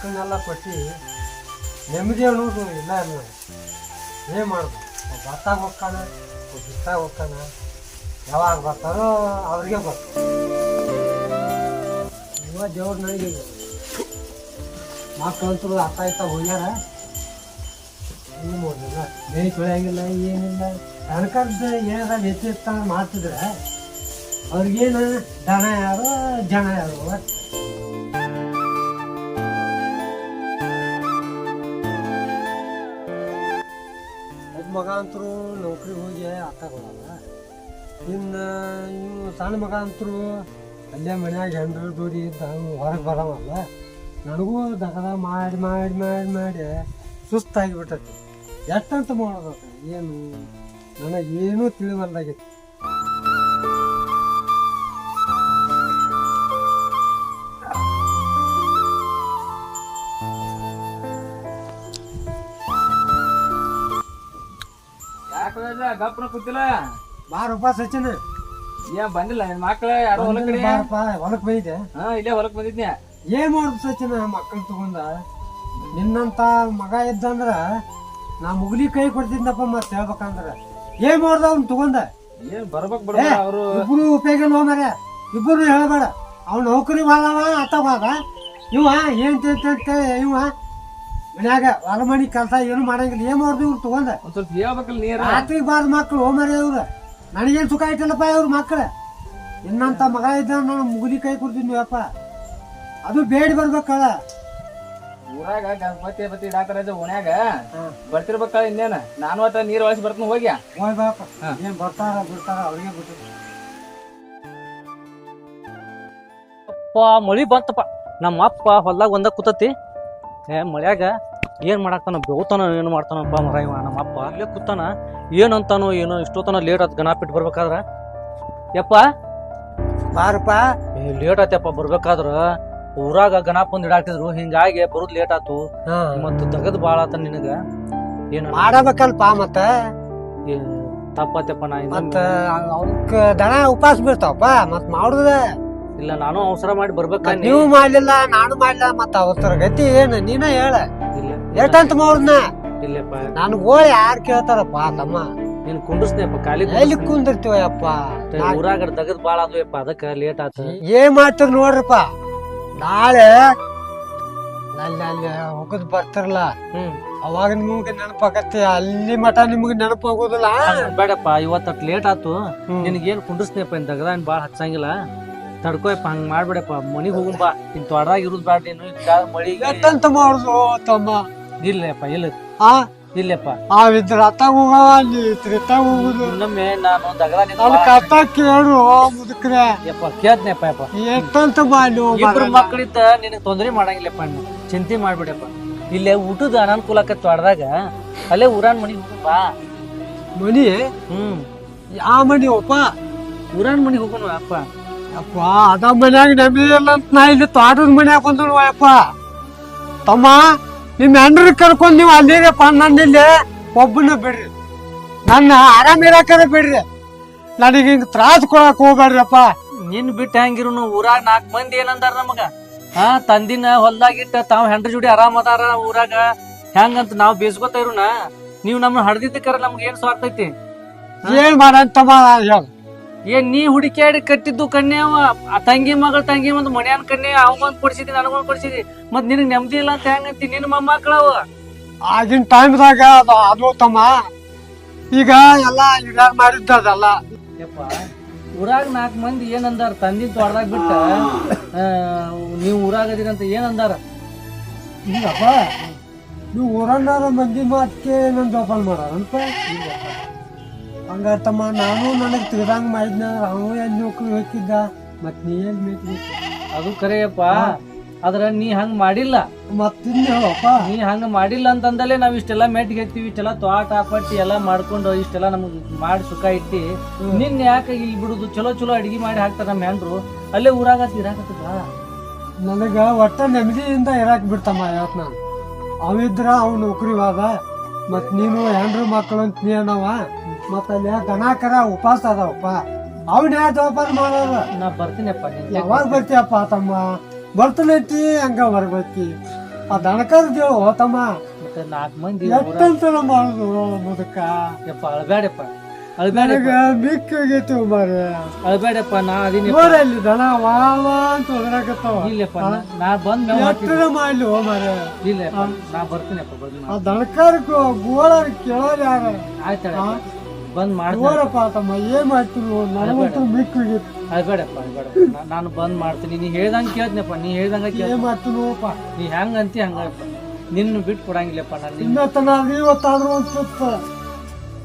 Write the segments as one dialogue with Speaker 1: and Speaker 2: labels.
Speaker 1: ಮಕ್ಕಳನ್ನೆಲ್ಲ ಕೊಟ್ಟು ನೆಮ್ಮದಿ ಅನ್ನೋದು ಇಲ್ಲ ಇಲ್ಲ ಏನು ಮಾಡ್ಬೇಕು? ಒಬ್ಬ ಬರ್ತಾಗ ಹೋಗ್ತಾನ ಒಬ್ಬ ಹೋಗ್ತಾನ. ಯಾವಾಗ ಬರ್ತಾರೋ ಅವ್ರಿಗೆ ಗೊತ್ತು. ಇವ ದೇವ್ರ ನನಗೆ ಮಕ್ಕಳಂತೂ ಅತ್ತ ಇತ್ತ ಹೋಗ್ಯಾರ? ಏನು ಮಾಡಿಲ್ಲ ಬೇರೆ ತೊಳೆಯಂಗಿಲ್ಲ ಏನಿಲ್ಲ. ಸರ್ಕಾರದ ಏನಾರ ವ್ಯತಿರಿಕ್ತ ಮಾಡ್ತಿದ್ರೆ ಅವ್ರಿಗೇನು ದನ ಯಾರು, ಜನ ಯಾರು? ಮಗ ಅಂತರೂ ನೌಕರಿ ಹೋಗಿ ಅತ್ತ ಕೊಡಲ್ಲ ಇನ್ನು ಇನ್ನು ಸಣ್ಣ ಮಗ ಅಂತರೂ ಅಲ್ಲೇ ಮನ್ಯಾಗ ಹೆಂಡ್ರ ದೂರಿ ಇದ್ದ ಹೊರಗೆ ಬರವಲ್ಲ. ನನಗೂ ದಗದ ಮಾಡಿ ಮಾಡಿ ಮಾಡಿ ಮಾಡಿ ಸುಸ್ತಾಗಿ ಬಿಟ್ಟೈತಿ ಎಷ್ಟಂತ ಮಾಡೋದು ಏನು? ನನಗೆ ಏನೂ ತಿಳಿವಲ್ದಾಗೈತಿ
Speaker 2: ಗಪ್ಪನ ಕೂತಿಲ್ಲ?
Speaker 1: ಬಾರಪ್ಪ ಸಚಿನ್.
Speaker 2: ಏನ್ ಬಂದಿಲ್ಲ ನಿನ್ ಮಕ್ಳ ಯಾರೋ ಹೊಲ ಕಡೆ?
Speaker 1: ಬಾರಪ್ಪ ಹೊಲಕ್ಕೆ ಬೈದೆ.
Speaker 2: ಹಾ ಇಲ್ಲೇ ಹೊಲಕ್ ಬಂದಿದ್ನ್ಯಾ
Speaker 1: ಏನ್ ಮಾಡುದು ಸಚಿನ್ ಮಕ್ಕಳು ತಗೊಂಡ? ನಿನ್ನಂತ ಮಗ ಇದ್ದಂದ್ರ ನಾ ಮುಗ್ಲಿ ಕೈ ಕೊಡ್ತಿದ್ನಪ್ಪ ಮತ್ತೆ ಹೇಳ್ಬೇಕಂದ್ರ. ಏನ್ ಮಾಡ್ದ ಅವ್ನ್ ತಗೊಂಡ?
Speaker 2: ಏನ್ ಬರ್ಬೇಕ್ ಬಿಡ ಅವರು.
Speaker 1: ಇಬ್ರು ಉಪಯೋಗ ಇಲ್ಲ ಮರ ಇಬ್ಬರು ಹೇಳ್ಬೇಡ. ಅವ್ನ ನೌಕರಿ ಹೋದವ ಅಥವಾ ಇವ ಏನ್ ತಿಂತ ಇವ ಮನ್ಯಾಗ ಹೊಲ ಮನಿ ಕೆಲಸ ಏನು ಮಾಡಂಗಿಲ್ಲ. ಏನ್ ಮಾಡ್ದು ಇವ್ರು ತಗೊಂಡ?
Speaker 2: ಒಂದ್ ಸ್ವಲ್ಪ ಹೇಳ್ಬೇಕಲ್ಲ ನೀರ.
Speaker 1: ರಾತ್ರಿ ಬಾರ್ದ ಮಕ್ಳು ಹೋಮರಿ ಇವ್ರು. ನನಗೇನ್ ಸುಖ ಐತಲ್ಲಪ್ಪ ಇವ್ರ ಮಕ್ಳು? ಇನ್ನಂತ ಮಗ ಇದ್ದ ನಾನು ಮುಗುಲಿ ಕೈ ಕೊಡ್ತೀನಿ ಅಪ್ಪ. ಅದು ಬೇಡಿ ಬರ್ಬೇಕಲ್ಲ
Speaker 2: ಊರಾಗ ಗಣಪತಿ ಪತಿ ಡಾಕ್ಟರ್ ಅದ ಓಣ್ಯಾಗ. ಬರ್ತಿರ್ಬೇಕಲ್ಲ ಇನ್ನೇನ? ನಾನು ಅತ್ತ ನೀರ್ ಒಳಸಿ ಬರ್ತೀನಿ ಹೋಗ್ಯಾ?
Speaker 1: ಹೋಯ್ ಬಾಪ.
Speaker 2: ಹಾ.
Speaker 1: ಏನ್ ಬರ್ತಾರ ಬಿಡ್ತಾರ ಅವ್ರಿಗೆ ಬಿಟ್ಟು
Speaker 3: ಅಪ್ಪ ಮಳಿ ಬಂತಪ್ಪ. ನಮ್ಮ ಅಪ್ಪ ಹೊಲ್ದಾಗ ಒಂದ ಕೂತತಿ. ಏ ಮಳ್ಯಾಗ ಏನ್ ಮಾಡಾಕ್ತಾನ ಬೆವತಾನ ಏನು ಮಾಡ್ತಾನಪ್ಪ ಮರ ಇವ ನಮ್ಮ ಅಪ್ಪ. ಇಲ್ಲೇ ಕೂತಾನ. ಏನಂತಾನೋ ಏನೋ ಇಷ್ಟೊತ್ತನ ಲೇಟ್ ಆತ್ ಗಣಪಿಟ್ಟು ಬರ್ಬೇಕಾದ್ರೆ? ಯಪ್ಪ?
Speaker 1: ಬಾರಪ್ಪ.
Speaker 3: ಲೇಟ್ ಆತಪ್ಪ ಬರ್ಬೇಕಾದ್ರ. ಊರಾಗ ಗಣಪ ಒಂದ್ ಇಡಾಕ್ತಿದ್ರು. ಹಿಂಗಾಗಿ ಬರೋದು ಲೇಟ್ ಆತು. ಮತ್ತ ತಗದ್ ಬಾಳ ಆತ ನಿನಗ. ಏನ್
Speaker 1: ಮಾಡಬೇಕಲ್ಪ ಮತ್ತ.
Speaker 3: ತಪ್ಪತ್ತಪ್ಪ ನಾ
Speaker 1: ಮತ್ತ ಅವಕ್ ದನ ಉಪವಾಸ ಬೀಳ್ತಾವಪ್ಪ ಮತ್ ಮಾಡುದ.
Speaker 3: ಇಲ್ಲ ನಾನು ಅವಸರ ಮಾಡಿ ಬರ್ಬೇಕ
Speaker 1: ನೀವು ಮಾಡ್ಲಿಲ್ಲ ನಾನು ಮಾಡ್ಲಿಲ್ಲ. ಮತ್ತ ಅವಸರ ಗತಿ ಏನ್? ನೀನ ಹೇಳ.
Speaker 3: ಇಲ್ಲ
Speaker 1: ಎಷ್ಟಂತ ಮಾಡುದ್ನ
Speaker 3: ಇಲ್ಲಪ್ಪ.
Speaker 1: ನಾನು ಗೋಳ್ ಯಾರ್ ಕೇಳ್ತಾರಪ್ಪ ತಮ್ಮ.
Speaker 3: ನೀನ್ ಕುಂಡಿಸ್ನೇಪ್ಪ ಕಾಲಿ
Speaker 1: ಎಲ್ಲಿ ಕುಂದಿರ್ತೀವಪ್ಪ
Speaker 3: ಊರಾಗ ತಗದ್ ಬಾಳ ಆದ್ವಪ್ಪ ಅದಕ್ಕ ಲೇಟ್ ಆತ.
Speaker 1: ಏನ್ ಮಾಡ್ತೀರಿ ನೋಡ್ರಪ್ಪ? ನಾಳೆ ಅಲ್ಲಿ ಅಲ್ಲಿ ಹೋಗದ್ ಬರ್ತಿರಲ್ಲ.
Speaker 3: ಹ್ಮ್.
Speaker 1: ಅವಾಗ ನಿಮ್ಗೆ ನೆನಪಾಗತ್ತೆ. ಅಲ್ಲಿ ಮಠ ನಿಮ್ಗೆ ನೆನಪಾಗೋದಿಲ್ಲ.
Speaker 3: ಬೇಡಪ್ಪ ಇವತ್ತ ಲೇಟ್ ಆತು. ನಿನಗೇನು ಕುಂಡಿಸ್ನೇಪ್ಪ ಇನ್ ದಗದ ಬಾಳ ಹಚ್ಚಂಗಿಲ್ಲ. ತಡ್ಕೋಯಪ್ಪ ಹಂಗ್ ಮಾಡ್ಬೇಡಪ್ಪ. ಮನಿಗ್ ಹೋಗುಂಬಾ ನಿನ್ ತೊಡದಾಗ ಇರುದ್ ಬ್ಯಾಡ ನೀನು ಮಳಿ
Speaker 1: ತಮ್ಮ.
Speaker 3: ಇಲ್ಲಪ್ಪ ಇಲ್ಲ
Speaker 1: ಆ?
Speaker 3: ಇಲ್ಲಪ್ಪ.
Speaker 1: ಆ ಅತ್ತಾಗ ಹೋಗವ ಅಲ್ಲಿ ತ್ರಿತಾಗ ಹೋಗುದು
Speaker 3: ಇನ್ನೊಮ್ಮೆ ನಾನು ದಗದ
Speaker 1: ನನ್ ಕಥ ಕೇಳು ಮುದುಕ್ರೆ.
Speaker 3: ಯಪ್ಪ ಕೇಳ್ತೇನಪ್ಪ ಯಪ್ಪ.
Speaker 1: ಎಷ್ಟಂತ ಮಾಡಿ
Speaker 3: ಇಬ್ರು ಮಕ್ಕಳಿದ್ದ ನಿನಗೆ ತೊಂದ್ರೆ ಮಾಡಂಗಿಲ್ಲಪ್ಪ ನೀನು ಚಿಂತೆ ಮಾಡ್ಬಿಡಪ್ಪ. ಇಲ್ಲೇ ಊಟದ ಅನಾನುಕೂಲ ತೊಡ್ದಾಗ ಅಲ್ಲೇ ಊರಾನ್ ಮನಿ ಹೋಗಪ್ಪ
Speaker 1: ಮನಿ?
Speaker 3: ಹ್ಮ್.
Speaker 1: ಯಾವ ಮನಿ ಒಪ್ಪ?
Speaker 3: ಊರಾನ್ ಮನಿ ಹೋಗೋಣ ಅಪ್ಪ.
Speaker 1: ಅಪ್ಪ ಅದ ಮನ್ಯಾಗ ಇಲ್ಲ ಅಂತ ನಾ ಇಲ್ಲಿ ತೋಟದ ಮನ್ಯಾಗ ಬಂದ್ರು ಅಪ್ಪ ತಮ್ಮ ನಿಮ್ ಹೆಂಡ್ರ ಕರ್ಕೊಂಡು ನೀವು ಅಲ್ಲಿರಪ್ಪ ನನ್ನ ಇಲ್ಲಿ ಒಬ್ಬನ ಬಿಡ್ರಿ. ನನ್ನ ಆರಾಮ ಇರಾಕರ ಬಿಡ್ರಿ. ನನಗೆ ಹಿಂಗ್ ತ್ರಾಸ ಕೊಡಕ್ ಹೋಗ್ಬೇಡ್ರಪ್ಪ
Speaker 3: ನಿನ್ ಬಿಟ್ಟು ಹೆಂಗಿರು ಊರಾಗ ನಾಲ್ಕು ಮಂದಿ ಏನಂದಾರ ನಮಗ? ಹಾ ತಂದಿನ ಹೊಲ್ದಾಗಿಟ್ಟ ತಾವ್ ಹೆಂಡ್ರ ಜೋಡಿ ಆರಾಮ್ ಅದಾರ ಊರಾಗ. ಹೆಂಗಂತ ನಾವ್ ಬೇಸ್ಕೊತ ಇರುನ? ನೀವ್ ನಮ್ಮನ್ನ ಹಡ್ದಿದ್ದಕ್ಕಾರ ನಮ್ಗೆ ಏನ್ ಸ್ವಾರ್ಥ ಐತಿ?
Speaker 1: ಏನ್ ಮಾಡಂತಮ್ಮ ಹೇಳ.
Speaker 3: ಏನ್ ನೀ ಹುಡುಕ್ಯಾಡಿ ಕಟ್ಟಿದ್ದು ಕಣ್ಣೆ ಅವ? ಆ ತಂಗಿ ಮಗಳ ತಂಗಿ ಒಂದು ಮನ್ಯಾನ್ ಕಣ್ಣೆ ಅವಂಗೊಂದ್ ಕೊಡ್ಸಿದಿ ನನಗೊಂದ್ ಕೊಡ್ಸಿದಿ. ಮತ್ ನಿನಗ್ ನೆಮ್ಮದಿ ಇಲ್ಲ ಅಂತ ಹೆಂಗಂತಿ ನಿನ್ ಮೊಮ್ಮಕ್ಕಳವ
Speaker 1: ಆಗಿನ ಟೈಮ್ದಾಗ ಅದು ಅದು ತಮ್ಮ. ಈಗ ಎಲ್ಲ ಈಗ ಮಾಡಿದ್ದಲ್ಲ
Speaker 3: ಯಪ್ಪ ಊರಾಗ ನಾಲ್ಕ್ ಮಂದಿ ಏನಂದಾರ? ತಂದಿ ತೊಡದಾಗ ಬಿಟ್ಟ. ನೀವು ಊರಾಗ ಅದೀರಂತ ಏನಂದಾರ?
Speaker 1: ಈಗಪ್ಪ ನೀವು ಊರನ್ನಾರ ಮಂದಿ ಮಾತ್ಕೆ ನನ್ ಜೋಪಾನ ಮಾಡಾರನಪ್ಪ ಹಂಗಾರ ತಮ್ಮ ನಾನು ನನಗೆ ತಿಳ್ದಂಗ್ ಮಾಡಿದ್ನ ಅವನು ಎಲ್ಲಿ ನೌಕರಿ ಹೋಗಿದ್ದ ಮತ್ ನೀ ಎಲ್ಲಿ ಮೇಕ್ರಿ
Speaker 3: ಅದು ಕರೆಯಪ್ಪ ಆದ್ರ ನೀ ಹಂಗ್ ಮಾಡಿಲ್ಲ.
Speaker 1: ಮತ್ ತಿಂದು ಹೇಳಪ್ಪ.
Speaker 3: ನೀ ಹಂಗ ಮಾಡಿಲ್ಲ ಅಂತಂದಲೇ ನಾವ್ ಇಷ್ಟೆಲ್ಲ ಮೆಟ್ಗೆ ಎತ್ತೀವಿ ಇಷ್ಟೆಲ್ಲ ತೋಟ ಪಟ್ಟಿ ಎಲ್ಲ ಮಾಡ್ಕೊಂಡು ಇಷ್ಟೆಲ್ಲ ನಮಗ್ ಮಾಡಿ ಸುಖ ಇಟ್ಟಿ. ನಿನ್ ಯಾಕೆ ಇಲ್ಲಿ ಬಿಡುದು ಚಲೋ ಚಲೋ ಅಡಿಗೆ ಮಾಡಿ ಹಾಕ್ತಾರ ನಮ್ಮ ಹೆಂಡ್ರು ಅಲ್ಲೇ ಊರಾಗ ಇರಾಕತ್ತದ?
Speaker 1: ನನಗ ಒಟ್ಟ ನೆಮ್ಮದಿಯಿಂದ ಇರಾಕ್ ಬಿಡ್ತಮ್ಮ ಯಾವತ್ ನಾನು? ಅವಿದ್ರ ಅವ್ ನೌಕರಿ ಹೋದ ಮತ್ ನೀನು ಹೆಂಡ್ರು ಮಕ್ಕಳು ಅಂತ ನೀ ಅನ್ನವ. ಮತ್ ಅಲ್ಲಿ ದನಕರ ಉಪವಾಸ ಅದಾವಪ್ಪ. ಅವನ್ ಯಾವ ಜವಾಬ್ದಾರಿ ಮಾಡೋದು
Speaker 3: ನಾ ಬರ್ತೀನಪ್ಪ ನಿನ್
Speaker 1: ಯಾವಾಗ ಬರ್ತೀಯಪ್ಪ ತಮ್ಮ? ಬರ್ತನೈತಿ ಹಂಗ ಬರ್ಬೇಕಿ ಆ ದನಕರ್ದೇಳು ತಮ್ಮ.
Speaker 3: ಮತ್ತೆ ನಾಲ್ಕು ಮಂದಿ
Speaker 1: ಎಷ್ಟಂತ ಮಾಡುದು ಮುದಕ್ಕ
Speaker 3: ಯಪ್ಪ ಅಳ್ಬೇಡಪ್ಪ ಅಳ್ಬೇಡಪ್ಪ
Speaker 1: ನನಗ ಮಿಕ್ಕಾಗೈತಿ ಮಾರ
Speaker 3: ಅಳ್ಬೇಡಪ್ಪ ನಾ ಅದೀನಿ
Speaker 1: ಅಲ್ಲಿ ದನ ವಾವ ವಾ ಅಂತ ಒದರಾಕತ್ತಾವ.
Speaker 3: ಇಲ್ಲಪ್ಪ ನಾ- ನಾ ಬಂದ್ ಮೇವ್ ಹಾಕ್ತೀನಿ
Speaker 1: ಎಷ್ಟರ ಮಾಡ್ಲಿ ಹೋ ಮಾರ
Speaker 3: ಇಲ್ಲಪ್ಪ ನಾ ಬರ್ತೀನಪ್ಪ ಬಂದ್
Speaker 1: ಆ ದನಕರ್ಕ ಗೋಳ ಕೇಳೋರು ಯಾರ?
Speaker 3: ಆಯ್ತಳ ಬಂದ್ ಮಾಡ್ತೀನಿ
Speaker 1: ಗೋರಪ್ಪ ತಮ್ಮ ಏನ್ ಮಾಡ್ತೀನಿ ನನಗಂತೂ ಬೇಡಪ್ಪ
Speaker 3: ಅಳ್ಬೇಡಪ್ಪ ಅಳ್ಬೇಡಪ್ಪ ನಾ- ನಾನು ಬಂದ್ ಮಾಡ್ತೀನಿ. ನೀ ಹೇಳ್ದಂಗೆ ಕೇಳ್ತೀನಪ್ಪ ನೀ ಹೇಳ್ದಂಗೆ ಕೇಳ
Speaker 1: ಏನ್ ಮಾಡ್ತೀನಿ ಹೋಗಪ್ಪ
Speaker 3: ನೀ ಹೆಂಗ ಅಂತಿ ಹಂಗಪ್ಪ. ನಿನ್ನ ಬಿಟ್ಟು ಕೊಡಂಗಿಲ್ಲಪ್ಪ ನಾನು ನಿನ್ನ
Speaker 1: ಇನ್ನತ್ತನ ಇವತ್ತಾದ್ರೂ ಒಂದ್ ಸುತ್ತ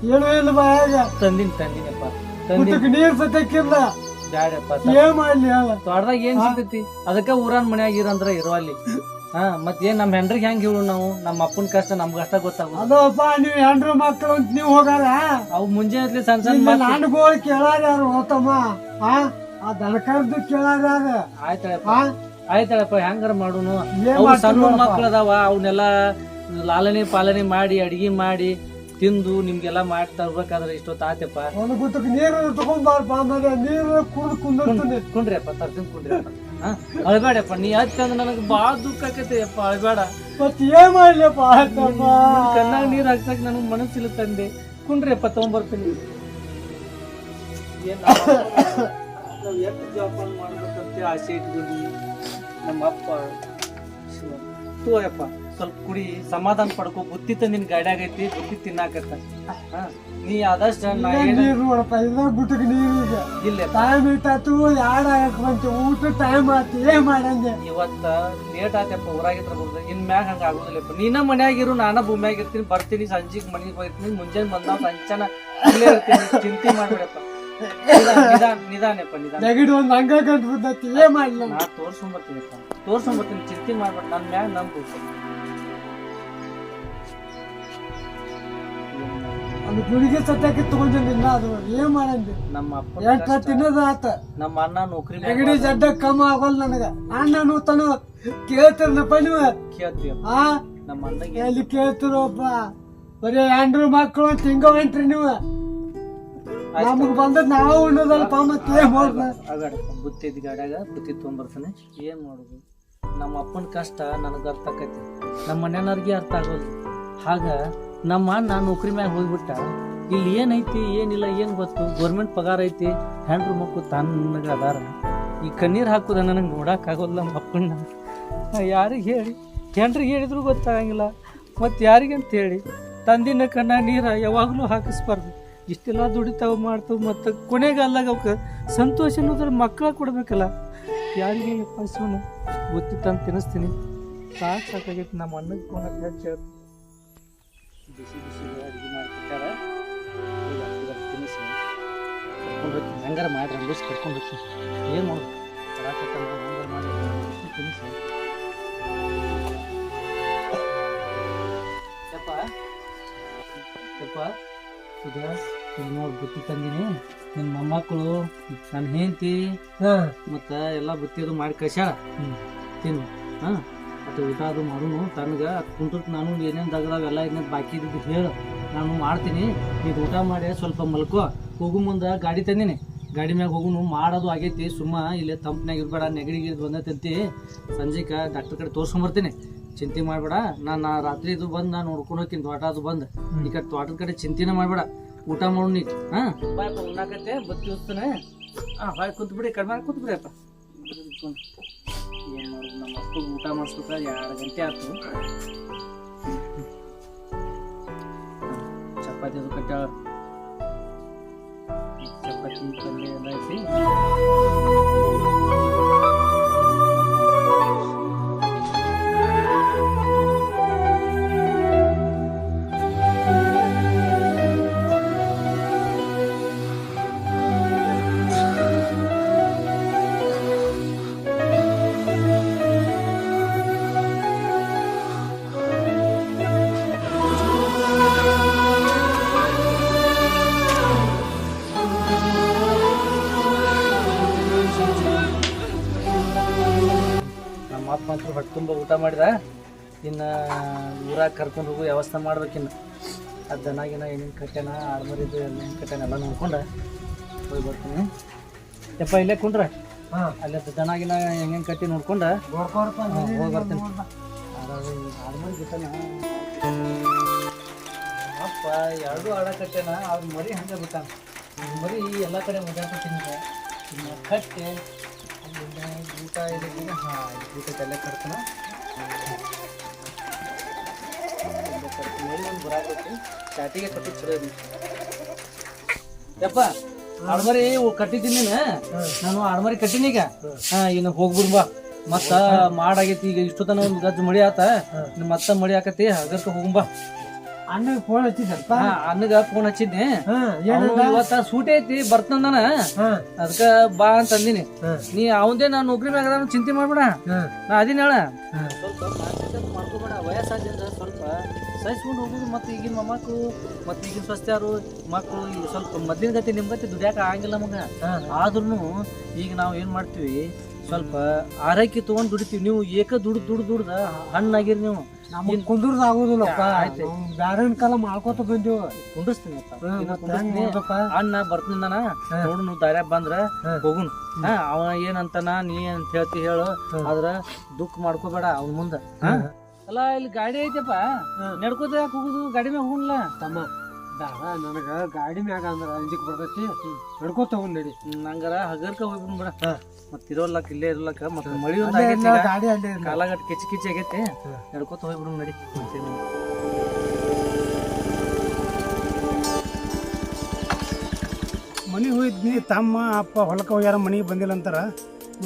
Speaker 1: ಏನು ಇಲ್ಲ ಬಾಯಾಗ
Speaker 3: ತಂದಿನ ತಂದಿನಪ್ಪ. ತಂದಿನ.
Speaker 1: ಮುಟ್ಟಕ್ಕೆ ನೀರ್ ಸತ್ಯಕ್ಕಿಲ್ಲ
Speaker 3: ಬ್ಯಾಡಪ್ಪ
Speaker 1: ಏನ್ ಮಾಡ್ಲಿ ಹೇಳ.
Speaker 3: ತೋಟದಾಗ ಏನ್ ಸಿಗ್ತೈತಿ? ಅದಕ್ಕ ಊರನ್ ಮನ್ಯಾಗ ಇರಂದ್ರ ಇರೋ ಅಲ್ಲಿ. ಹಾ ಮತ್ ಏನ್ ನಮ್ ಹೆಂಡ್ರಿಗೆ ಹೆಂಗ್ ಹೇಳು ನಾವು? ನಮ್ಮ ಅಪ್ಪನ ಕಷ್ಟ ನಮ್ಗ ಅಷ್ಟ ಗೊತ್ತಾಗೋದು.
Speaker 1: ಅದಪ್ಪ ನೀವ್ ಹೆಂಡ್ರ ಮಕ್ಕಳು ಅಂತ ನೀವ್ ಹೋಗಾರ?
Speaker 3: ಅವು ಮುಂಜಾನೆ ಸಣ್ಣ ಸಣ್ಣ ಮಕ್ಳು-
Speaker 1: ನಾನುಗೋಳು ಕೇಳಾರ ಯಾರು ಹೋತಮ್ಮ ಆ ಆ ದನಕರ್ದು ಕೇಳಾರ ಯಾರು
Speaker 3: ಆಯ್ತಳಪ್ಪ.
Speaker 1: ಆ?
Speaker 3: ಆಯ್ತಳಪ್ಪ ಹೆಂಗಾರ ಮಾಡುನು?
Speaker 1: ಏನ್
Speaker 3: ಅವು ಸಣ್ಣ
Speaker 1: ನೋಡಪ್ಪ.
Speaker 3: ಮಕ್ಳು ಅದಾವ ಅವನ್ನೆಲ್ಲ ಲಾಲನೆ ಪಾಲನೆ ಮಾಡಿ ಅಡಿಗೆ ಮಾಡಿ ತಿಂದು ನಿಮ್ಗೆಲ್ಲ ಮಾಡಿ ತರ್ಬೇಕಾದ್ರೆ ಇಷ್ಟೊತ್ತು ಆತಪ್ಪ.
Speaker 1: ಒಂದು ಗುತ್ತಕ್ಕೆ ನೀರು ತಗೊಂಡ್ಬಾರಪ್ಪ ಆಮೇಲೆ ನೀರು ಕುಡ್ದು ಕುಂದಿರ್ತೀನಿ.
Speaker 3: ಕುಂಡ್ರಿಯಪ್ಪ ತರ್ತೀನಿ ಕುಂಡ್ರಿಯಪ್ಪ ಅಳ್ಬೇಡಪ್ಪ ನೀ ಹಚ್ಚಂದ್ರೆ ನನಗೆ ಭಾಳ ದುಃಖ ಆಕೈತಿ ಅಪ್ಪ ಅಳ್ಬೇಡ.
Speaker 1: ಮತ್ತೆ ಏನ್ ಮಾಡ್ಲಿಪ್ಪ
Speaker 3: ಕಣ್ಣಾಗ ನೀರು ಹಾಕ್ಸಕ್ ನನಗೆ ಮನಸ್ಸಿಲ್ಲ ತಂದೆ. ಕುಂಡ್ರಿಯಪ್ಪ ತಗೊಂಬರ್ತೀನಿ. ಏನ್ ನಾವು ಎಷ್ಟು ಜೋಪಾನ ಮಾಡ್ಬೇಕಂತ ಆಸೆ ಇಟ್ಕೊಂಡಿ ನಮ್ಮ ಅಪ್ಪ ಶಿವ ತೋಯಪ್ಪ ಸ್ವಲ್ಪ ಕುಡಿ ಸಮಾಧಾನ ಪಡ್ಕೊ ಬುತ್ತಿತ್ತ ನಿನ್ ಗಾಡಿಯಾಗೈತಿ ಬುತ್ತಿ ತಿನ್ನಾಕತ್ತ. ನೀ ಆದಷ್ಟ
Speaker 1: ಇಲ್ಲೇ ನೋಡಪ್ಪ ಇದ್ರ ಗುಟ್ಟಕ್ಕೆ ನೀರು ಈಗ.
Speaker 3: ಇಲ್ಲಪ್ಪ
Speaker 1: ಟೈಮ್ ಇಟ್ಟಾತು ಯಾಡ ಬಂತು ಊಟ ಟೈಮ್ ಆತು ಏನ್ ಮಾಡಂಗೆ
Speaker 3: ಇವತ್ತ ಲೇಟ್ ಆತಪ್ಪ ಊರಾಗಿದ್ರ ಬರ್ದ. ಇನ್ ಮ್ಯಾಗ ಹಂಗ ಆಗುದಿಲ್ಲಪ್ಪ ನೀನ ಮನ್ಯಾಗಿರು ನಾನ ಭೂಮ್ಯಾಗ ಇರ್ತೀನಿ ಬರ್ತೀನಿ ಸಂಜಿಗ್ ಮನೆಗೆ ಹೋಗ್ತೀನಿ ಮುಂಜಾನೆ ಬಂದ ಸಂಚನ ಇಲ್ಲೇ ಇರ್ತೀನಿ ಚಿಂತೆ ಮಾಡ್ಬಿಡಪ್ಪ. ನಿಧಾನ ನಿಧಾನ ನಿಧಾನಪ್ಪ ನಿಧಾನ.
Speaker 1: ನೆಗಡಿ ಒಂದ್ ಹಂಗ ಗಂಟು ಬಿದ್ದೈತಿ ಏನ್ ಮಾಡ್ಲಿ?
Speaker 3: ನಾ ತೋರ್ಸ್ಕೊಂಬರ್ತೀನಪ್ಪ ತೋರ್ಸ್ಕೊಂಬರ್ತೀನಿ ಚಿಂತೆ ಮಾಡ್ಬೇಡ. ನನ್ ಮ್ಯಾಗ ನಂಬು
Speaker 1: ಅದು ಗುಳಿಗೆ ಸತ್ಯಕ್ಕೆ ತಗೊಂಡಿಲ್ಲ ಅದು ಏನ್ ಮಾಡಂದಿ?
Speaker 3: ನಮ್ಮ ಅಪ್ಪ
Speaker 1: ಎಂಟ ತಿನ್ನದ ಆತ.
Speaker 3: ನಮ್ಮ ಅಣ್ಣ ನೌಕರಿ
Speaker 1: ನೆಗಡಿ ಜಡ್ಡ ಕಮ್ಮ ಆಗೋಲ್ಲ ನನಗ. ಅಣ್ಣನು ತನು ಕೇಳ್ತಿರ್ನಪ್ಪ ನೀವು.
Speaker 3: ಕೇಳ್ತೀಯಪ್ಪ
Speaker 1: ಆ?
Speaker 3: ನಮ್ಮ ಅಣ್ಣಗೆ
Speaker 1: ಎಲ್ಲಿ ಕೇಳ್ತಿರೋಪ್ಪ ಬರೀ ಹೆಂಡ್ರು ಮಕ್ಕಳು ಅಂತ ಹಿಂಗ ಹೊಂಟ್ರಿ ನೀವು. ನಮಗ್ ಬಂದದ್ ನಾವು ಉಣ್ಣೋದಲ್ಪ ಮತ್ತೆ ಏನ್ ಮಾಡ್ದ
Speaker 3: ಬುತ್ತಿ ಇದ್ದ ಗಾಡ್ಯಾಗ ಬುತ್ತಿ ತೊಗೊಂಬರ್ತಾನೆ. ಏನ್ ಮಾಡುದು? ನಮ್ಮ ಅಪ್ಪನ ಕಷ್ಟ ನನಗೆ ಅರ್ಥ ಆಕೈತಿ. ನಮ್ಮ ಮನೆಯವ್ರಿಗೆ ಅರ್ಥ ಆಗೋದು. ಹಾಗ ನಮ್ಮ ಅಣ್ಣ ನೌಕರಿ ಮ್ಯಾಗ ಹೋಗ್ಬಿಟ್ಟ. ಇಲ್ಲಿ ಏನೈತಿ, ಏನಿಲ್ಲ, ಏನ್ ಗೊತ್ತು? ಗೌರ್ಮೆಂಟ್ ಪಗಾರ ಐತಿ ಹೆಂಡ್ರು ಮಕ್ಕಳು ತನ್ನಗ ಅದಾರ. ಈ ಕಣ್ಣೀರ್ ಹಾಕುದ ನನಗೆ ನೋಡಕ್ ನಮ್ಮ ಅಪ್ಪನ ಯಾರಿಗೆ ಹೇಳಿ? ಹೆಂಡ್ರಿಗೆ ಹೇಳಿದ್ರು ಗೊತ್ತಾಗಂಗಿಲ್ಲ. ಮತ್ತು ಯಾರಿಗಂತ ಹೇಳಿ? ತಂದಿನ ಕಣ್ಣ ನೀರ ಯಾವಾಗಲೂ ಹಾಕಿಸ್ಬಾರ್ದು. ಇಷ್ಟೆಲ್ಲ ದುಡಿತಾವ ಮಾಡ್ತಾವ ಮತ್ತು ಕೊನೆಗಾಲ್ದಾಗ ಅವಕ್ಕೆ ಸಂತೋಷ ಅನ್ನೋದ್ರ ಮಕ್ಕಳ ಕೊಡ್ಬೇಕಲ್ಲ. ಯಾರಿಗೆ ಯಪ್ಪ ಗೊತ್ತಿತ್ತಂತ ತಿನ್ನಿಸ್ತೀನಿ. ಸಾಕು ಸಾಕಾಗೈತಿ ನಮ್ಮ ಅಣ್ಣಗೆ ಫೋನ್. ಬಿಸಿ ಬಿಸಿ ಅಡುಗೆ ಮಾಡ್ತಿರ್ತಾರೆ. ತಿನ್ನಿಸಿ ಕರ್ಕೊಂಡು ಹೋಗ್ತೀನಿ. ಹೆಂಗಾರ ಮಾಡಿ ರಂಗೋಸ್ ಕರ್ಕೊಂಡು ಹೋಗ್ತೀನಿ. ಏನು ಮಾಡೋದು? ಬರಾಕತ್ತಾನ, ಹೆಂಗಾರ ಮಾಡಿ ತಿನ್ನಿಸಿ ಯಪ್ಪ. ಯಪ್ಪ. ಇದು ಇಲ್ಲಿ ನೋಡಿ ಬುತ್ತಿ ತಂದೀನಿ. ನಿನ್ನ ಮೊಮ್ಮಕ್ಕಳು ನನ್ನ ಹೆಂಡತಿ ಮತ್ತು ಎಲ್ಲ ಬುತ್ತಿ ಅದು ಮಾಡಿ ಕಳ್ಸ್ಯಾಳ. ತಿನ್ನು. ಹಾಂ. ಮತ್ತು ಊಟ ಅದು ಮಾಡೋನು, ತನಗೆ ಕುಂಟುತ್ ನಾನು, ಏನೇನು ದಗದಾವ ಎಲ್ಲ ಏನೇನು ಬಾಕಿ ಇದ್ದು ಹೇಳು. ನಾನು ಮಾಡ್ತೀನಿ ಇದು ಊಟ ಮಾಡಿ ಸ್ವಲ್ಪ ಮಲ್ಕೋ, ಹೋಗು ಮುಂದೆ ಗಾಡಿ ತಂದೀನಿ. ಗಾಡಿ ಮ್ಯಾಗ ಹೋಗುನು, ಮಾಡೋದು ಆಗೈತಿ, ಸುಮ್ಮ ಇಲ್ಲೇ ತಂಪ್ನಾಗ ಇರಬೇಡ, ನೆಗಡಿಗೆ ಬಂದೈತಂತಿ ಸಂಜೆಗೆ ಡಾಕ್ಟರ್ ಕಡೆ ತೋರ್ಸ್ಕೊಂಬರ್ತೀನಿ ಚಿಂತೆ ಮಾಡಬೇಡ ನಾನು ರಾತ್ರಿ ಇದು ಬಂದು ನಾನು ನೋಡ್ಕೊಂಡು ಹೋಗ್ತೀನಿ, ತೋಟ ಅದು ಬಂದು. ಈ ಕಡೆ ತೋಟದ ಕಡೆ ಚಿಂತೆನೇ ಮಾಡಬೇಡ, ಊಟ ಮಾಡು ನೀ, ಹಾಂ? ಉಣ್ಣಾಕತ್ತೆ, ಬತ್ತಿ ಹೋಗ್ತಾನೆ ಹಾಂ ಬಾಯ್ ಕೂತ್ಬಿಡಿ ಬಿಡಿ ಕಡಿಮೆ ಕುಂತು ಅಪ್ಪ. ಮಾಡೋದು ನಮ್ಮ ಅಪ್ಪಗೆ ಊಟ ಮಾಡಿಸ್ಬೇಕ ಎರಡು ಗಂಟೆ ಆಯ್ತು ಚಪಾತಿ ಅದು ಕಟ್ಟಾಳ ಚಪಾತಿ ಪಲ್ಯ ಎಲ್ಲ ಐತಿ ಊಟ ಮಾಡಿದ ಇನ್ನು ಊರಾಗ ಕರ್ಕೊಂಡು ಹೋಗೋ ವ್ಯವಸ್ಥೆ ಮಾಡ್ಬೇಕಿನ್ನು ಅದು ದನಾಗಿನ ಏನೇನು ಕಟ್ಯಾನ ಆಡ್ಮರಿದ್ದು ಏನೇನು ಕಟ್ಯಾನ ಎಲ್ಲ ನೋಡ್ಕೊಂಡು ಹೋಗಿ ಬರ್ತೀನಿ. ಯಪ್ಪ ಇಲ್ಲೇ ಕುಂಡ್ರ
Speaker 1: ಹಾ.
Speaker 3: ಅಲ್ಲೇ ದನಾಗಿನ ಹೆಂಗೆ ಕಟ್ಟಿ ನೋಡ್ಕೊಂಡು? ಹೋಗಿ ಬರ್ತೀನಿ. ಆಡ್ಮರಿ ಬಿಟ್ಟನ ಅಪ್ಪ ಎರಡು ಆಡಕತ್ತೇನ ಅವ್ರ ಮರಿ ಹಂಗೆ ಬಿಟ್ಟಾನ. ಮರಿ ಎಲ್ಲ ಕಡೆ ಮುಗಾಕತ್ತೀನಿ ಕಟ್ಟಿ ಊಟ ಹಾಂ ಊಟಕ್ಕೆಲ್ಲ ಕಟ್ತಾನ. ಸ್ಟಾರ್ಟಿಗೆ ಕಟ್ಟಿ ಚಲೋ ಯಪ್ಪ ಆಡ್ಮರಿ ಕಟ್ಟಿದ್ದೀನಿ ನೀನು. ನಾನು ಆಡ್ಮರಿ ಕಟ್ಟಿನಿ ಈಗ. ಹಾ ಇನ್ನು ಬಾ. ಮತ್ತ ಮಾಡಾಗೈತಿ ಈಗ. ಇಷ್ಟು ತನ ಒಂದು ಗಜ್ಜ ಮಳಿ ಆತ. ಮತ್ತ ಮಳಿ ಆಕತಿ ಹಗರ್ಕ ಹೋಗುಂಬಾ
Speaker 1: ಅಣ್ಣಗೆ ಫೋನ್ ಹಚ್ಚಿದ್ದಪ್ಪ
Speaker 3: ಅನ್ನಗ ಅಣ್ಣಗ ಫೋನ್ ಹಚ್ಚಿದ್ನಿ. ಇವತ್ತ ಸೂಟಿ ಐತಿ ಬರ್ತಂದನ
Speaker 1: ಹಾ.
Speaker 3: ಅದಕ್ಕ ಬಾ ಅಂತ ಅಂದಿನಿ. ನೀ ಅವಂದೇ ನಾನು ನೌಕರಿ ಮ್ಯಾಗ ಚಿಂತೆ ಮಾಡ್ಬೇಡ. ನಾ ಅದಿನ ಹೇಳ. ಸಹಿಸ್ಕೊಂಡು ಹೋಗುದು ಮತ್ತೆ ಈಗಿನ ಮೊಮ್ಮಕ್ಕಳು ಮತ್ತು ಈಗಿನ ಸ್ವಸ್ಥರು ಮಕ್ಕಳು ಈಗ ಸ್ವಲ್ಪ ಮೊದಲಿನ ಗತಿ ನಿಮ್ ಗತಿ ದುಡಿಯಾಕ ಆಗಂಗಿಲ್ಲ ನಮಗೆ ಆದ್ರೂ ಈಗ ನಾವು ಏನು ಮಾಡ್ತೀವಿ ಸ್ವಲ್ಪ ಆರೈಕೆ ತೊಗೊಂಡು ದುಡಿತೀವಿ. ನೀವು ಏಕ ದುಡ್ದು ದುಡ್ದು ದುಡ್ದ ಹಣ್ಣಾಗಿರಿ ನೀವು.
Speaker 1: ನಮಗ್ ಕುಂದ್ರದ ಆಗುದಿಲ್ಲಪ್ಪ.
Speaker 3: ಆಯ್ತು.
Speaker 1: ಬ್ಯಾರನ್ ಕಾಲ ಮಾಡ್ಕೋತ ಬಂದೀವಿ.
Speaker 3: ಕುಂಡಿಸ್ತೀನಿ? ಅಣ್ಣ ಬರ್ತೀನಿ
Speaker 1: ನಾನು
Speaker 3: ನೋಡು ನೀವು ದಾರ್ಯಾಗ ಬಂದ್ರ. ಹೋಗುನ್. ಅವ ಏನಂತಾನ ನೀ ಅಂತ ಹೇಳ್ತಿ ಹೇಳು.
Speaker 1: ಆದ್ರೆ
Speaker 3: ಆದ್ರ ದುಃಖ ಮಾಡ್ಕೋಬೇಡ ಅವ್ನ ಮುಂದೆ.
Speaker 1: ಹಾ.
Speaker 3: ಅಲ್ಲ ಇಲ್ಲಿ ಗಾಡಿ ಐತಪ್ಪ. ನಡ್ಕೋತ ಯಾಕೆ ಹೋಗುದು ಗಾಡಿ ಮ್ಯಾಗ ಹೋಗ್ಲ
Speaker 1: ತಮ್ಮ ದಾರ ನನಗ ಗಾಡಿ ಮ್ಯಾಗ ಅಂದ್ರ ಅಂಜಿಕ್ ಬರ್ತೈತಿ. ನಡ್ಕೋತ ಹೋಗ್ ನಡಿ.
Speaker 3: ನಂಗರ ಹಗರ್ಕ ಹೋಗ್ಬಿಡ್ ಬಿಡ.
Speaker 1: ಮತ್ತೆ
Speaker 3: ಮತ್ ಇರೋಲ್ಲಕ್ ಇಲ್ಲೇ ಇರ್ಲಕ್ಕ ಮತ್ ಮಳಿ ಒಂದ್ ಆಗೈತಿ
Speaker 1: ಇಲ್ಲ, ಗಾಡಿ ಅಲ್ಲೇ.
Speaker 3: ಕಾಲಾಗಟ್ ಕಿಚಿ ಕಿಚಿ ಆಗೈತಿ. ನಡ್ಕೋತ ಹೋಗ್ಬಿಡು ನಡಿ. ಮತ್ತೇನು.
Speaker 4: ಮನೆ ಹೋಗಿದ್ನಿ ತಮ್ಮ ಅಪ್ಪ ಹೊಲಕ್ಕೆ ಹೋಗ್ಯಾರ ಮನೆಗೆ ಬಂದಿಲ್ಲ ಅಂತಾರ.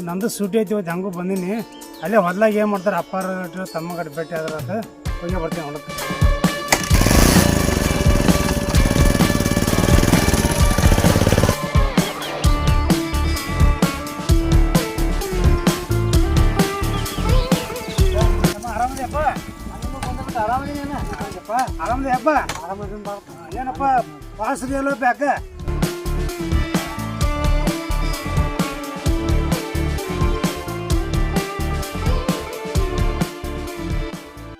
Speaker 4: ನಂದು ಸೂಟಿ ಐತಿ ಇವತ್ತು ಹಂಗೂ ಬಂದೀನಿ. ಅಲ್ಲೇ ಹೊಲ್ದಾಗ ಏನು ಮಾಡ್ತಾರೆ ಅಪ್ಪಾರ ತಮ್ಮ ಕಡೆ ಭೇಟಿ ಆದ್ರೆ ಅದು ಹೋಗಿ ಬರ್ತೀನಿ ಹೊಲಕ್ಕೆ ಆರಾಮದಿಯಪ್ಪ ಆರಾಮದಿಯಪ್ಪ
Speaker 1: ಆರಾಮದಿನ್ ಬಾ.
Speaker 4: ಏನಪ್ಪ ಪಾಸ್ ಇದೆಯಲ್ಲ ಬ್ಯಾಕ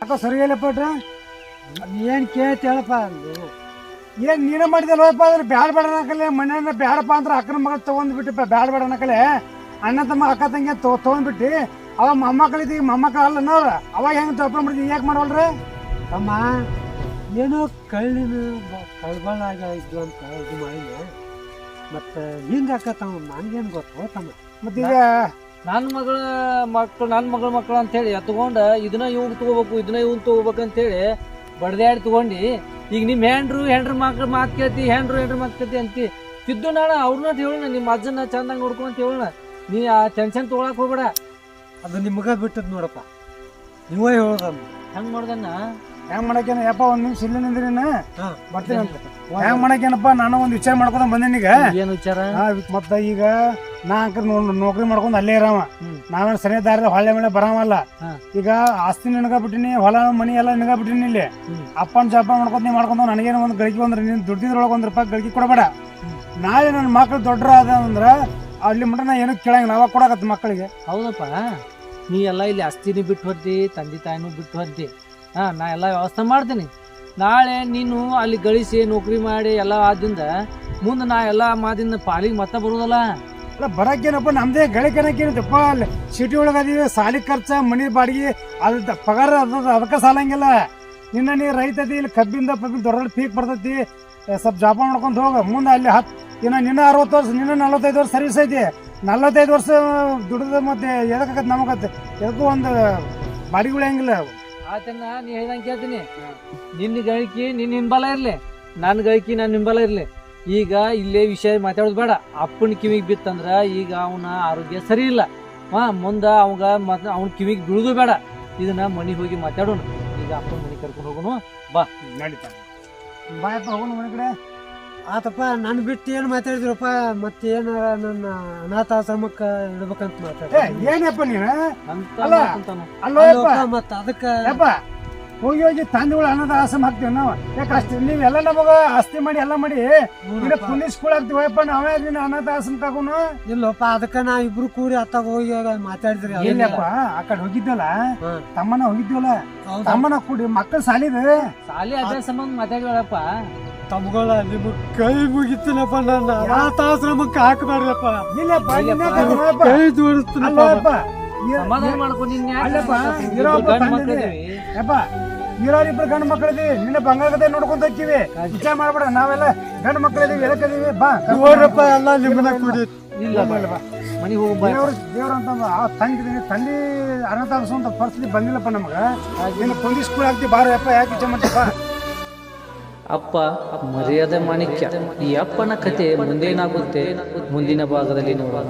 Speaker 4: ಯಾಕೋ ಸರಿ ಇಲ್ಲಪ್ಪ
Speaker 1: ಏನು ಕೇಳ್ತಿ ಹೇಳಪ್ಪ. ಅಂದೆ.
Speaker 4: ಏನ್ ನೀನ ಮಾಡಿದಲ್ವಪ್ಪ ಅಂದ್ರೆ ಬ್ಯಾಡ ಬೇಡ ಅನ್ನಕಲೆ ಮನೆಯನ್ನ ಬ್ಯಾಡಪ್ಪ ಅಂದ್ರೆ ಅಕ್ಕನ ಮಗ ತಗೊಂಡ್ ಬಿಟ್ಟಿಪ್ಪ ಬ್ಯಾಡ ಬೇಡ ಅನ್ನಕಲೆ ಅಣ್ಣ ತಮ್ಮ ಅಕ್ಕ ತಂಗಿ ತಗೊಂಡ್ಬಿಟ್ಟು. ಅವ ಮೊಮ್ಮಕ್ಕಳಿದ್ದು ಈಗ ಮೊಮ್ಮಕ್ಕಳು ಅಲ್ಲ ನೋಡ್ರ ಅವಾಗ ಹೆಂಗ್ ತಗೊಂಡ್ಬಿಡ್ತೀನಿ ಯಾಕೆ ಮಾಡವಲ್ರಿ?
Speaker 1: ತಮ್ಮ ಏನೋ ಕಳ್ಳಿನ ಕಳ್ಬಳ ಇದ್ದು ಅಂತ ಇದು ಮಾಡಿನ ಮತ್ತೆ ಹಿಂಗ ತಮ್ಮ ನನ್ಗೇನ್ ಗೊತ್ತು ತಮ್ಮ?
Speaker 4: ಮತ್ತೀಗ
Speaker 3: ನನ್ನ ಮಗಳ ಮಕ್ಕಳು ನನ್ನ ಮಗಳ ಮಕ್ಕಳು ಅಂತೇಳಿ ಎತ್ಕೊಂಡು ಇದನ್ನ ಇವ್ನು ತಗೋಬೇಕು ಇದನ್ನ ಇವ್ನು ತಗೋಬೇಕು ಅಂತೇಳಿ ಬಡ್ದಾಡಿ ತಗೊಂಡು. ಈಗ ನಿಮ್ಮ ಹೆಂಡ್ರು ಹೆಂಡ್ರ ಮಕ್ಳು ಮಾತು ಕೇಳ್ತಿ ಹೆಂಡ್ರು ಹೆಂಡ್ರ ಮಾತು ಕೇಳ್ತಿ ಅಂತಿ. ತಿದ್ದು ನಾಳ ಅವ್ರನ್ನ ಹೇಳೋಣ ನಿಮ್ಮ ಅಜ್ಜನ ಚಂದಂಗೆ ನೋಡ್ಕೊಂತ ಹೇಳೋಣ. ನೀ ಆ ಟೆನ್ಷನ್ ತೊಗೊಳಕ್ಕೆ ಹೋಗ್ಬೇಡ.
Speaker 1: ಅದು ನಿಮ್ಗೆ ಬಿಟ್ಟದ್ ನೋಡಪ್ಪ. ನೀವೇ ಹೇಳೋದನ್ನು
Speaker 3: ಹೆಂಗೆ ನೋಡ್ದನ್ನ
Speaker 4: ಹೆಂಗ್ ಮಾಡಕೇನ ಯಪ್ಪ ಒಂದ್ ನಿಮಿಷ ಇಲ್ಲಿ ನಿಂದ್ರಿನ. ಬರ್ತೀನಿ ಅಂತ. ಹೆಂಗ್ ಮಾಡಕೇನಪ್ಪ ನಾನು ಒಂದ್ ವಿಚಾರ ಮಾಡ್ಕೊಂಡ್ ಬಂದೇನಿ ಈಗ
Speaker 3: ಏನು ವಿಚಾರ?
Speaker 4: ಮತ್ತ ಈಗ ನಾ ಅಂಕರ್ ನೌಕರಿ ಮಾಡ್ಕೊಂಡ್ ಅಲ್ಲೇ ಇರಾವ.
Speaker 3: ನಾನು
Speaker 4: ನಾವೇನ್ ಸರಿಯಾದ ಹೊಳೆ ಹೊಳ್ಳೆ ಮೇಲೆ ಬರಾಮಲ್ಲ ಈಗ ಆಸ್ತಿ ನಿನಗ ಬಿಟ್ಟಿನಿ ಹೊಲ ಮನಿ ಎಲ್ಲ ನಿನಗ ಬಿಟ್ಟಿನಿ ಇಲ್ಲಿ.
Speaker 3: ಅಪ್ಪ
Speaker 4: ಅಪ್ಪನ ಜಾಪ ಮಾಡ್ಕೊಂಡ್ ನೀ ಮಾಡ್ಕೊಂಡ್ ನನಗೇನು ಒಂದ್ ಗಳಿಕೆ ಬಂದ್ರೆ ನೀನ್ ದುಡ್ಡಿದ್ರೊಳಗೆ ಒಂದ್ ರೂಪಾಯಿ ಗಳಿಕೆ ಕೊಡಬೇಡ. ನಾಳೆ ನನ್ನ ಮಕ್ಳು ದೊಡ್ಡರ ಅದ ಅಂದ್ರ ಅಲ್ಲಿ ಮಟ್ಟ ನಾ ಏನು ಕೇಳಂಗಿಲ್ಲ ಅವಾಗ ಕೊಡಕತ್ತ ಮಕ್ಕಳಿಗೆ.
Speaker 3: ಹೌದಪ್ಪ. ನೀ ಎಲ್ಲ ಇಲ್ಲಿ ಅಸ್ತಿನಿ ಬಿಟ್ಟು ಹೊದ್ದಿ ತಂದೆ ತಾಯಿನೂ ಬಿಟ್ಟು ಹೋದ್ದಿ. ಹಾ, ನಾ ಎಲ್ಲ ವ್ಯವಸ್ಥೆ ಮಾಡ್ತೀನಿ. ನಾಳೆ ನೀನು ಅಲ್ಲಿ ಗಳಿಸಿ ನೌಕರಿ ಮಾಡಿ ಎಲ್ಲ ಆದಿಂದ ಮುಂದೆ ನಾ ಎಲ್ಲ ಮಾದಿಂದ ಪಾಲಿಗೆ ಮತ್ತೆ ಬರುದಲ್ಲ?
Speaker 4: ಅಲ್ಲ, ಬರಕ್ಕೇನಪ್ಪ, ನಮ್ದೇ ಗಳಿಕೆನಕ್ಕೇನಪ್ಪ ಅಲ್ಲಿ ಸಿಟಿ ಒಳಗೆ ಅದೀವಿ, ಸಾಲಿ ಖರ್ಚ, ಮನಿ ಬಾಡಿಗೆ, ಅದ ಪಗಾರ ಅದ ಅದಕ್ಕೆ ಸಾಲಂಗಿಲ್ಲ. ನಿನ್ನ ನೀ ರೈತ ಇಲ್ಲಿ ಕಬ್ಬಿಂದ ಪಬ್ಬಿಂದ ದೊಡ್ಡ ಪೀಕ್ ಬರ್ತೈತಿ. ಸ್ವಲ್ಪ ಜಾಪ ಮಾಡ್ಕೊಂಡು ಹೋಗ. ಮುಂದೆ ಅಲ್ಲಿ ಹತ್ತು ಇನ್ನ ನಿನ್ನ ಅರವತ್ತು ವರ್ಷ, ನಿನ್ನ ನಲವತ್ತೈದು ವರ್ಷ ಸರ್ವಿಸ್ ಐತಿ. ನಲವತ್ತೈದು ವರ್ಷ ದುಡಿದ ಮತ್ತೆ ಎದಕ್ಕತ್ ನಮಗತ್ತೆ ಎದಕ್ಕೂ ಒಂದು ಬಾಡಿಗಳು ಹೆಂಗಿಲ್ಲ
Speaker 3: ಆತನ್ನ ನೀ ಹೇಳ್ದಂಗೆ ಕೇಳ್ತೀನಿ. ನಿನ್ನ ಗಳಿಕೆ ನಿನ್ನ ಹಿಂಬಲ ಇರ್ಲಿ ನನ್ನ ಗಳಿಕೆ ನನ್ನ ಹಿಂಬಲ ಇರ್ಲಿ. ಈಗ ಇಲ್ಲೇ ವಿಷಯ ಮಾತಾಡೋದು ಬೇಡ. ಅಪ್ಪನ ಕಿವಿಗೆ ಬಿತ್ತಂದ್ರ ಈಗ ಅವನ ಆರೋಗ್ಯ ಸರಿ ಇಲ್ಲ. ಹಾ ಮುಂದೆ ಅವಾಗ ಮತ್ತೆ ಅವನ ಕಿವಿಗೆ ಬೀಳುದು ಬೇಡ. ಇದನ್ನ ಮನೆಗೆ ಹೋಗಿ ಮಾತಾಡೋಣ. ಈಗ ಅಪ್ಪನ ಮನೆ ಕರ್ಕೊಂಡು ಹೋಗೋಣ.
Speaker 4: ಬಾ. ನಡೀತಾನೆ ಬಾಯಪ್ಪ ಹೋಗೋಣ ಮನೆ ಕಡೆ.
Speaker 1: ಆತಪ್ಪ ನನ್ನ ಬಿಟ್ಟು ಏನು ಮಾತಾಡಿದ್ರಪ್ಪ? ಮತ್ತೇನಾರ ನನ್ನ ಅನಾಥಾಶ್ರಮಕ್ಕ ಇಡ್ಬೇಕಂತ ಮಾತಾಡ
Speaker 4: ಏನಪ್ಪ ನೀನು?
Speaker 1: ಮತ್ತ
Speaker 4: ಯಪ್ಪ ಹೋಗಿ ಹೋಗಿ ತಂದೆಗಳು ಅನ್ನದ ಆಸಮ ಹಾಕ್ತೀವಿ ನಾವು. ಯಾಕೆ ಅಷ್ಟು ನೀವೆಲ್ಲ ನಮಗ ಆಸ್ತಿ ಮಾಡಿ ಎಲ್ಲ ಮಾಡಿ ಪೊಲೀಸ್ ಕೂಡ ಸ್ಕೂಲ್ ನಾವೇ ನೀನು ಅನ್ನದ ಆಶ್ರಮ ತಗೋನು
Speaker 1: ಇಲ್ಲಪ್ಪ ಅದಕ್ಕ ನಾ ಇಬ್ರು ಕೂಡಿ ಅತ್ತಾಗ ಹೋಗಿ ಮಾತಾಡಿದ್ರಿ
Speaker 4: ಇಲ್ಲಪ್ಪ ಆ ಕಡೆ ಹೋಗಿದ್ದಲ್ಲ? ತಮ್ಮನ
Speaker 1: ಹೋಗಿದ್ದಲ್ಲ?
Speaker 4: ತಮ್ಮನ ಕೂಡಿ ಮಕ್ಕಳು ಸಾಲಿದ?
Speaker 3: ಸಾಲಿ ಅದೇ ಸಂಬಂಧ ಮಾತಾಡ್ಬೇಡಪ್ಪ.
Speaker 1: ತಮ್ಗಳ ನಿಮ್ ಕೈ ಮುಗಿತೀನಪ್ಪ ನನ್ನ.
Speaker 4: ನಿನ್ನೆ ಕರ್ಕೊಂಡ್ ಹೋಗಪ್ಪ.
Speaker 1: ಕೈ ಜೋಡಿಸ್ತೀನಪ್ಪ
Speaker 4: ಅಲ್ಲಪ್ಪ
Speaker 3: ಸಮಾಧಾನ?
Speaker 4: ಇರೋ
Speaker 3: ಗಂಡ್
Speaker 4: ತಂದೆ
Speaker 3: ಮಕ್ಳಿದೀವಿ.
Speaker 4: ಯಪ್ಪ ಇರೋರಿಬ್ರು ಗಂಡು ಮಕ್ಕಳಿದೀವಿ ನಿನ್ನ ಬಂಗಾರದೇ ನೋಡ್ಕೊಂತ ಹೋಗ್ತೀವಿ. ವಿಚಾರ ಮಾಡ್ಬೇಡ ನಾವೆಲ್ಲ ಗಂಡು ಬಾ
Speaker 1: ನೋಡ್ರಪ್ಪ ಎಲ್ಲ ನಿಮ್ಮನ್ನ ಕೂಡಿ.
Speaker 3: ಇಲ್ಲ. ಮನೆಗೆ ಹೋಗಿ
Speaker 4: ದೇವ್ರ ದೇವ್ರ ಅಂತ ಆ ತಂಗಿದೀನಿ ತಂದೆ ಅನಾಥ ಆಶ್ರಮ ಪರಿಸ್ಥಿತಿ ಬಂದಿಲ್ಲಪ್ಪ ನಮಗ. ನೀನು ಪೊಲೀಸ್ ಕೂಡ ಹಾಕ್ತಿ ಬಾರ ಯಪ್ಪ ಯಾಕೆ ವಿಚಾರ ಮಾಡ್ತೀಪ್ಪ
Speaker 3: ಅಪ್ಪ ಮರ್ಯಾದೆ ಮಾಣಿಕ್ಯ ಈ ಅಪ್ಪನ ಕತೆ ಮುಂದೇನಾಗುತ್ತೆ? ಮುಂದಿನ ಭಾಗದಲ್ಲಿ ನೋಡೋಣ.